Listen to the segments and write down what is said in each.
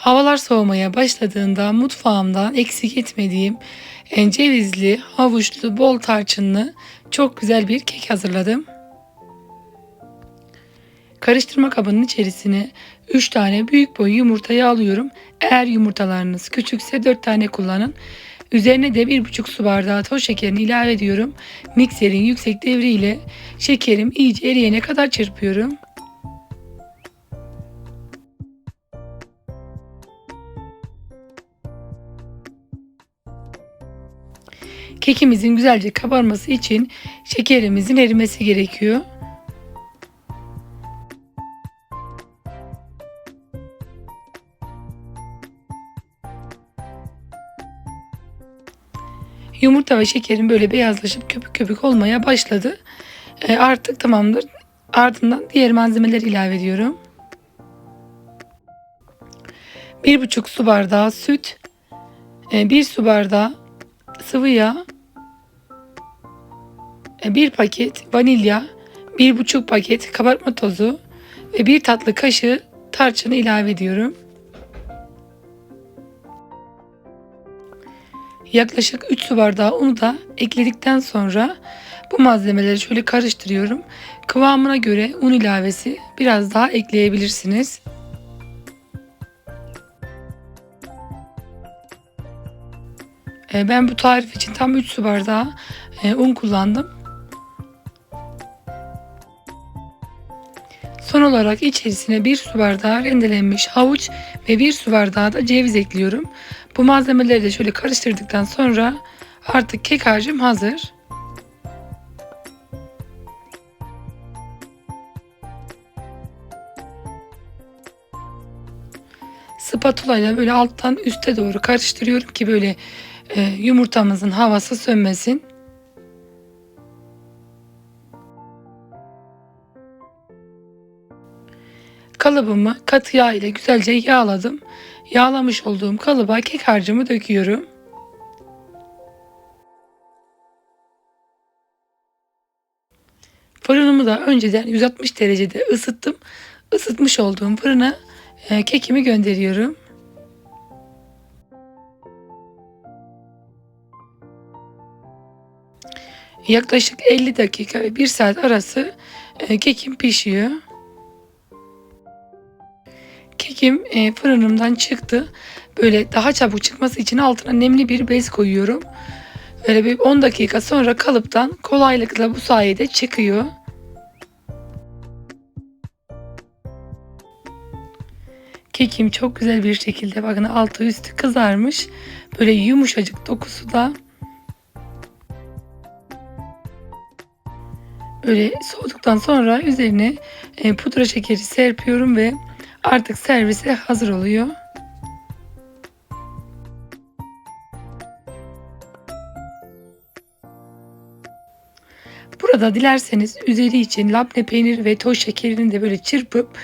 Havalar soğumaya başladığında mutfağımdan eksik etmediğim cevizli, havuçlu, bol tarçınlı çok güzel bir kek hazırladım. Karıştırma kabının içerisine 3 tane büyük boy yumurtayı alıyorum. Eğer yumurtalarınız küçükse 4 tane kullanın. Üzerine de 1,5 su bardağı toz şekerini ilave ediyorum. Mikserin yüksek devriyle şekerim iyice eriyene kadar çırpıyorum. Kekimizin güzelce kabarması için şekerimizin erimesi gerekiyor. Yumurta ve şekerin böyle beyazlaşıp köpük köpük olmaya başladı. E, artık tamamdır. Ardından diğer malzemeleri ilave ediyorum. 1,5 su bardağı süt, 1 su bardağı sıvı yağ, 1 paket vanilya, 1,5 paket kabartma tozu ve 1 tatlı kaşığı tarçını ilave ediyorum. Yaklaşık 3 su bardağı unu da ekledikten sonra bu malzemeleri şöyle karıştırıyorum. Kıvamına göre un ilavesi biraz daha ekleyebilirsiniz. Ben bu tarif için tam 3 su bardağı e, un kullandım. Son olarak içerisine 1 su bardağı rendelenmiş havuç ve 1 su bardağı da ceviz ekliyorum. Bu malzemeleri de şöyle karıştırdıktan sonra artık kek harcım hazır. Spatula ile böyle alttan üste doğru karıştırıyorum ki böyle e, yumurtamızın havası sönmesin. Kalıbımı katı yağ ile güzelce yağladım. Yağlamış olduğum kalıba kek harcımı döküyorum. Fırınımı da önceden 160 derecede ısıttım. Isıtmış olduğum fırına e, kekimi gönderiyorum. Yaklaşık 50 dakika ve 1 saat arası e, kekim pişiyor. Kekim e, fırınımdan çıktı. Böyle daha çabuk çıkması için altına nemli bir bez koyuyorum. Böyle bir 10 dakika sonra kalıptan kolaylıkla bu sayede çıkıyor. Kekim çok güzel bir şekilde bakın altı üstü kızarmış. Böyle yumuşacık dokusu da Böyle soğuduktan sonra üzerine e, pudra şekeri serpiyorum ve artık servise hazır oluyor. Burada dilerseniz üzeri için labne peynir ve toz şekerini de böyle çırpıp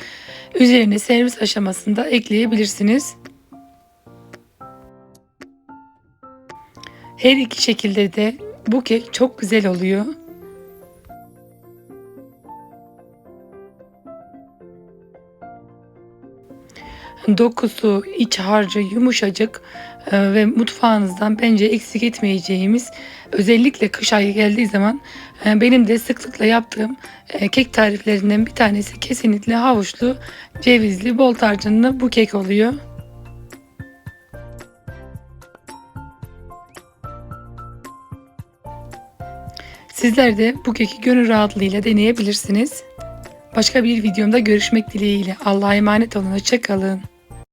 üzerine servis aşamasında ekleyebilirsiniz. Her iki şekilde de bu kek çok güzel oluyor. Dokusu, iç harcı yumuşacık e, ve mutfağınızdan bence eksik etmeyeceğimiz özellikle kış ayı geldiği zaman e, benim de sıklıkla yaptığım e, kek tariflerinden bir tanesi kesinlikle havuçlu, cevizli, bol tarçınlı bu kek oluyor. Sizler de bu keki gönül rahatlığıyla deneyebilirsiniz. Başka bir videomda görüşmek dileğiyle. Allah'a emanet olun. Hoşçakalın.